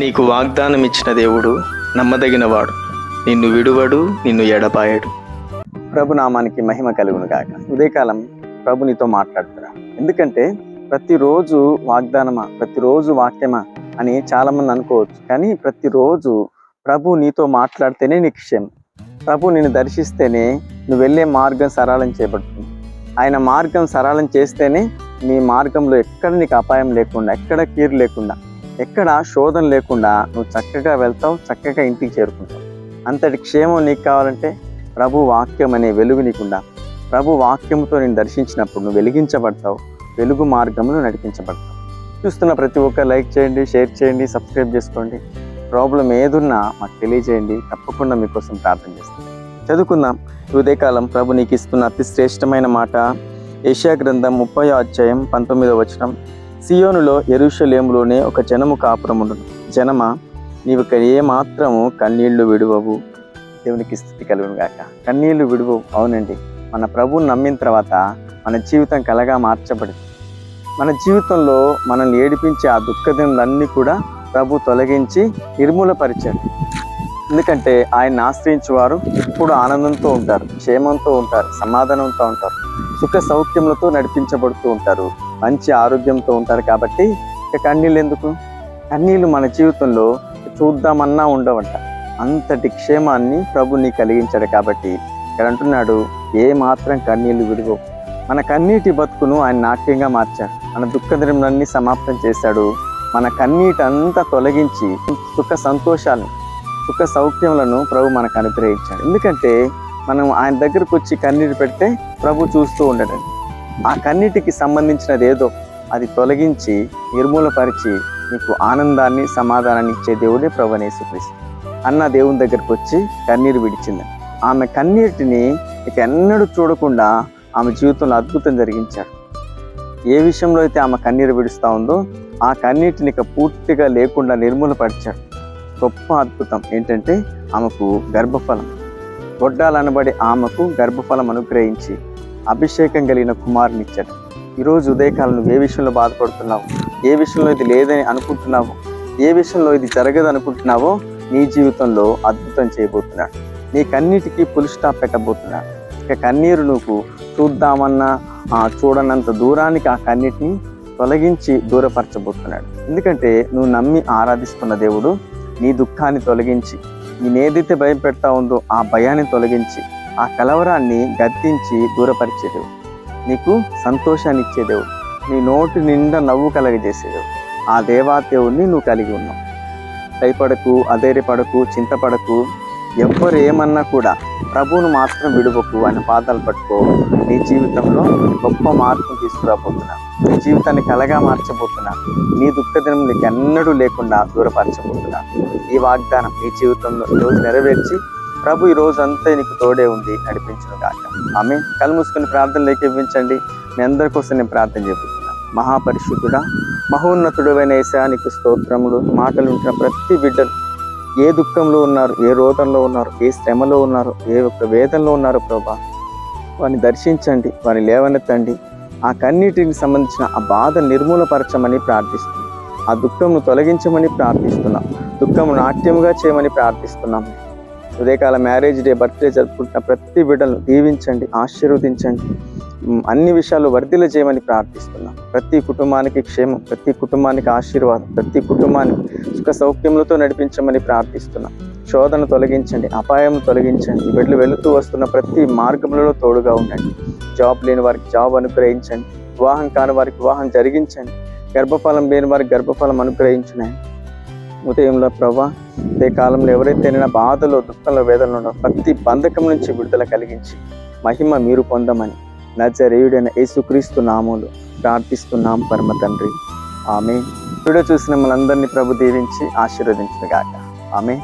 నీకు వాగ్దానం ఇచ్చిన దేవుడు నమ్మదగినవాడు. నిన్ను విడువడు నిన్ను ఎడపాయడు ప్రభు నామానికి మహిమ కలుగును కాక ఉదయకాలం ప్రభు నీతో మాట్లాడుతున్నా ఎందుకంటే ప్రతిరోజు వాగ్దానమా ప్రతిరోజు వాక్యమా అని చాలా మంది అనుకోవచ్చు. కానీ ప్రతిరోజు ప్రభు నీతో మాట్లాడితేనే నీకు క్షేమం. ప్రభు నిన్ను దర్శిస్తేనే నువ్వు వెళ్ళే మార్గం సరళం చేయబడుతుంది ఆయన మార్గం సరళం చేస్తేనే నీ మార్గంలో ఎక్కడ నీకు అపాయం లేకుండా ఎక్కడ కీరు లేకుండా ఎక్కడ శోధన లేకుండా నువ్వు చక్కగా వెళ్తావు చక్కగా ఇంటికి చేరుకుంటావు. అంతటి క్షేమం నీకు కావాలంటే ప్రభు వాక్యం అనే వెలుగు నీకుండా ప్రభు వాక్యంతో నేను దర్శించినప్పుడు నువ్వు వెలిగించబడతావు వెలుగు మార్గంలో నడిపించబడతావు. చూస్తున్న ప్రతి ఒక్క లైక్ చేయండి షేర్ చేయండి సబ్స్క్రైబ్ చేసుకోండి. ప్రాబ్లం ఏదున్నా మాకు తెలియజేయండి తప్పకుండా మీకోసం ప్రార్థన చేస్తాం. చదువుకుందాం. ఉదయకాలం ప్రభు నీకు ఇస్తున్న అతి శ్రేష్టమైన మాట. ఏషియా గ్రంథం ముప్పై అధ్యాయం పంతొమ్మిదో వచనం. సియోనులో ఎరుషలేములోనే ఒక జనము కాపురముండును. జనమ నీవు ఏమాత్రము ఏ కన్నీళ్ళు విడువవు. దేవునికి స్థితి కలుగును గాక. కన్నీళ్ళు విడువవు అవునండి. మన ప్రభువు నమ్మిన తర్వాత మన జీవితం కలగా మార్చబడింది. మన జీవితంలో మనల్ని ఏడిపించే ఆ దుఃఖదినలన్నీ కూడా ప్రభు తొలగించి నిర్మూలపరిచాడు. ఎందుకంటే ఆయన ఆశ్రయించేవారు ఎప్పుడు ఆనందంతో ఉంటారు క్షేమంతో ఉంటారు సమాధానంతో ఉంటారు సుఖ సౌఖ్యములతో నడిపించబడుతూ ఉంటారు. మంచి ఆరోగ్యంతో ఉంటారు కాబట్టి ఇక కన్నీళ్ళు ఎందుకు? కన్నీళ్ళు మన జీవితంలో చూద్దామన్నా ఉండవంట. అంతటి క్షేమాన్ని ప్రభు నీ కలిగించాడు కాబట్టి ఇక్కడ అంటున్నాడు ఏ మాత్రం కన్నీళ్ళు విడువవు మన కన్నీటి బతుకును ఆయన నాట్యంగా మార్చాడు. మన దుఃఖదినములన్నీ సమాప్తం చేశాడు. మన కన్నీటి అంతా తొలగించి సుఖ సంతోషాలను సుఖ సౌఖ్యములను ప్రభు మనకు అనుగ్రహించాడు. ఎందుకంటే మనం ఆయన దగ్గరకు వచ్చి కన్నీరు పెడితే ప్రభు చూస్తూ ఉండడండి. ఆ కన్నీటికి సంబంధించినది ఏదో అది తొలగించి నిర్మూలపరిచి నీకు ఆనందాన్ని సమాధానాన్ని ఇచ్చే దేవుడే ప్రభు అన్న దేవుని దగ్గరకు వచ్చి కన్నీరు విడిచింది. ఆమె కన్నీటిని ఇక ఎన్నడూ చూడకుండా ఆమె జీవితంలో అద్భుతం జరిగించాడు. ఏ విషయంలో అయితే ఆమె కన్నీరు విడుస్తూ ఉందో ఆ కన్నీటిని ఇక పూర్తిగా లేకుండా నిర్మూలపరిచాడు. గొప్ప అద్భుతం ఏంటంటే ఆమెకు గర్భఫలం. గొడ్డాలనబడి ఆమెకు గర్భఫలం అనుగ్రహించి అభిషేకం కలిగిన కుమారుని ఇచ్చాడు. ఈరోజు ఉదయకాలం నువ్వు ఏ విషయంలో బాధపడుతున్నావు? ఏ విషయంలో ఇది లేదని అనుకుంటున్నావు? ఏ విషయంలో ఇది జరగదు అనుకుంటున్నావో నీ జీవితంలో అద్భుతం చేయబోతున్నాడు. నీకన్నిటికీ పులి స్టాప్ పెట్టబోతున్నాడు ఇక కన్నీరు నువ్వు చూద్దామన్నా ఆ చూడనంత దూరానికి ఆ కన్నీటిని తొలగించి దూరపరచబోతున్నాడు. ఎందుకంటే నువ్వు నమ్మి ఆరాధిస్తున్న దేవుడు నీ దుఃఖాన్ని తొలగించి నేనేదైతే భయం పెడతా ఉందో ఆ భయాన్ని తొలగించి ఆ కలవరాన్ని గద్దించి దూరపరిచేదేవు. నీకు సంతోషాన్ని ఇచ్చేదేవు నీ నోటి నిండా నవ్వు కలగజేసేదేవు. ఆ దేవాదేవుడిని నువ్వు కలిగి ఉన్నావు. భయపడకు అధైర్యపడకు చింతపడకు ఎవ్వరు ఏమన్నా కూడా ప్రభువును మాత్రం విడువకు అని పాదాలు పట్టుకో. నీ జీవితంలో గొప్ప మార్పును తీసుకురాబోతున్నా నీ జీవితాన్ని కలగా మార్చబోతున్నా నీ దుఃఖదినం నీకు ఎన్నడూ లేకుండా దూరపరచబోతున్నా ఈ వాగ్దానం నీ జీవితంలో ఈరోజు నెరవేర్చి ప్రభు ఈ రోజు అంతా నీకు తోడే ఉండి నడిపించను కాక ఆమె కళ్ళు మూసుకుని ప్రార్థనలోకి ఇవ్వించండి మీ అందరి కోసం నేను ప్రార్థన చేయబోతున్నా మహాపరిశుద్ధుడా మహోన్నతుడైన ఏసా నీకు స్తోత్రములు. మాటలు ఉంటున్న ప్రతి బిడ్డలు ఏ దుఃఖంలో ఉన్నారు ఏ రోదంలో ఉన్నారు ఏ శ్రమలో ఉన్నారు ఏ ఒక్క వేదంలో ఉన్నారు ప్రభా వారిని దర్శించండి వారిని లేవనెత్తండి. ఆ కన్నీటికి సంబంధించిన ఆ బాధ నిర్మూలపరచమని ప్రార్థిస్తున్నాం. ఆ దుఃఖంను తొలగించమని ప్రార్థిస్తున్నాం. దుఃఖము నాట్యముగా చేయమని ప్రార్థిస్తున్నాం. ఉదయకాల మ్యారేజ్ డే బర్త్డే జరుపుకుంటున్న ప్రతి బిడ్డలను దీవించండి ఆశీర్వదించండి. అన్ని విషయాలు వర్ధిల చేయమని ప్రార్థిస్తున్నాం. ప్రతి కుటుంబానికి క్షేమం ప్రతి కుటుంబానికి ఆశీర్వాదం ప్రతి కుటుంబాన్ని సుఖ సౌఖ్యములతో నడిపించమని ప్రార్థిస్తున్నాం. శోధన తొలగించండి అపాయం తొలగించండి. బిడ్డలు వెళుతూ వస్తున్న ప్రతి మార్గములలో తోడుగా ఉండండి. జాబ్ లేని వారికి జాబ్ అనుగ్రహించండి. వివాహం కాని వారికి వివాహం జరిగించండి. గర్భఫలం లేని వారికి గర్భఫలం అనుగ్రహించినాయి ఉదయంలో ప్రభా ఇదే కాలంలో ఎవరైతే నా బాధలో దుఃఖంలో వేదనలో ప్రతి బంధకం నుంచి విడుదల కలిగించి మహిమ మీరు పొందమని నజరేయుడైన యేసుక్రీస్తు నామములు ప్రార్థిస్తున్నాం పరమ తండ్రి. ఆమె వీడియో చూసిన మనందరినీ ప్రభు దీవించి ఆశీర్వదించిన గాక ఆమె